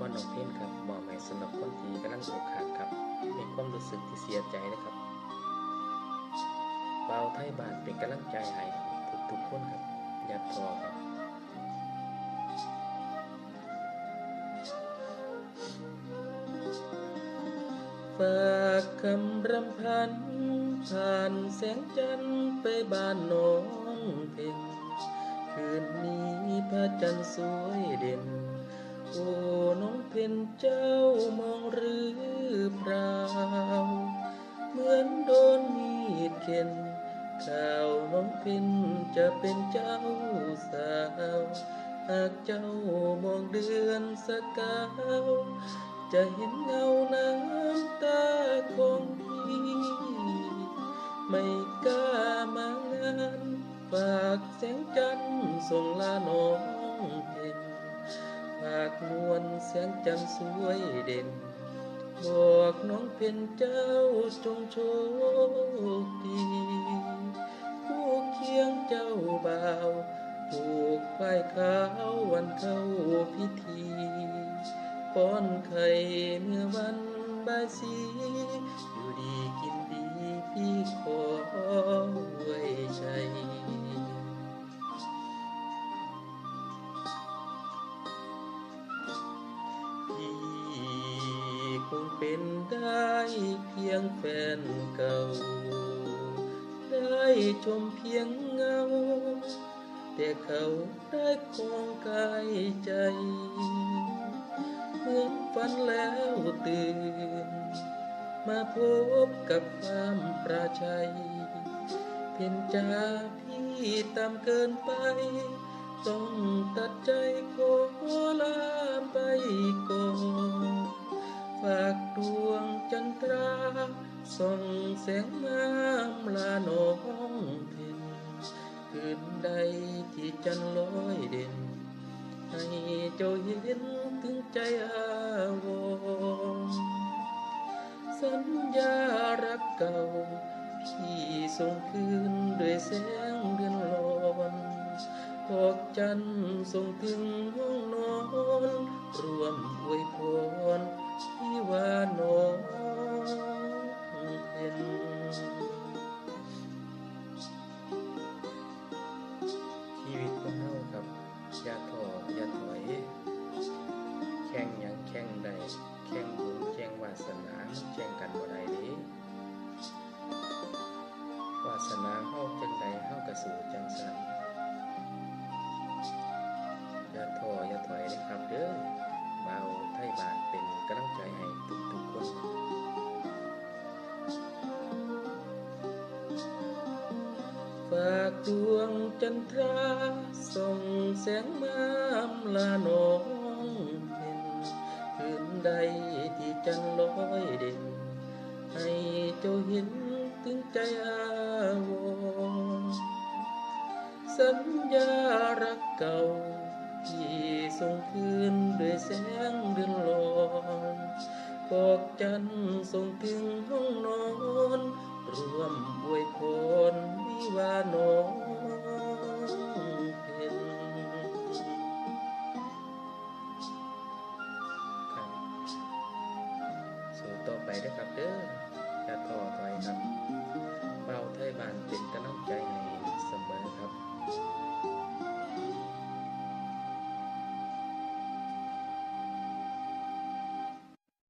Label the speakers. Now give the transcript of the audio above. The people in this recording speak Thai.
Speaker 1: พรน้องเพ่นครับมอบให้สำหรับคนที่กำลังอกหักครับมีความรู้สึกที่เสียใจนะครับเบาไทยบานเป็นกำลังใจให้ทุกๆคนครับอย่าท้อครับฝากคำรำพันผ่านแสงจันทร์ไปบ้านน้องเพ็ญคืนนี้พระจันทร์สวยเด่น โอ้น้องเพ็ญเจ้ามองหรือเปล่า เหมือนโดนมีดเข็นข่าวน้องเพ็ญจะเป็นเจ้าสาวหากเจ้ามองเดือนสกาวจะเห็นเงาน้ำตาของพี่ไม่กล้ามางานฝากแสงจันทร์ส่งลาน้อง ฝากนวลแสงจันสวยเด่น บอกน้องเพ็ญเจ้าจงโชคดีผู้เคียงเจ้าบ่าวผูกฝ้ายขาววันเข้าพิธีป้อนไข่เมื่อวันบายสี อยู่ดีกิน พี่คงเป็นได้เพียงแฟนเก่า ได้ชมเพียงเงา แต่เขาได้คองกายใจเมื่อฝันแล้วตื่น มาพบกับความปราชัย เพียนจ้าพี่ตามเกินไป ต้องตัดใจขอลาไปก่อนฝากดวงจันทราส่องแสงงามลาน้องเพ็ญคืนใดที่จันลอยเด่น ให้เจ้าเห็นถึงใจอาวรสัญญารักเก่าพี่ส่งคืนด้วยแสงเดือนลอน จันทร์ส่งถึงห้องนอน รวมอวยพรที่ว่านอนากดวงจันทราส่องแสงมามลาน้องเพ็ญคืนใดที่จันลอยเด่น ให้เจ้าเห็นถึงใจอาวรสัญญารักเก่า ที่ส่งคืนด้วยแสงเดือนลอนบอกจันทร์ส่งถึงห้องนอน ร่วมอวยพร ว่าน้องเพ็ญครับสู้ต่อไปนะครับเด้ออย่าท้อไปครับเบาไทยบานเป็นกำ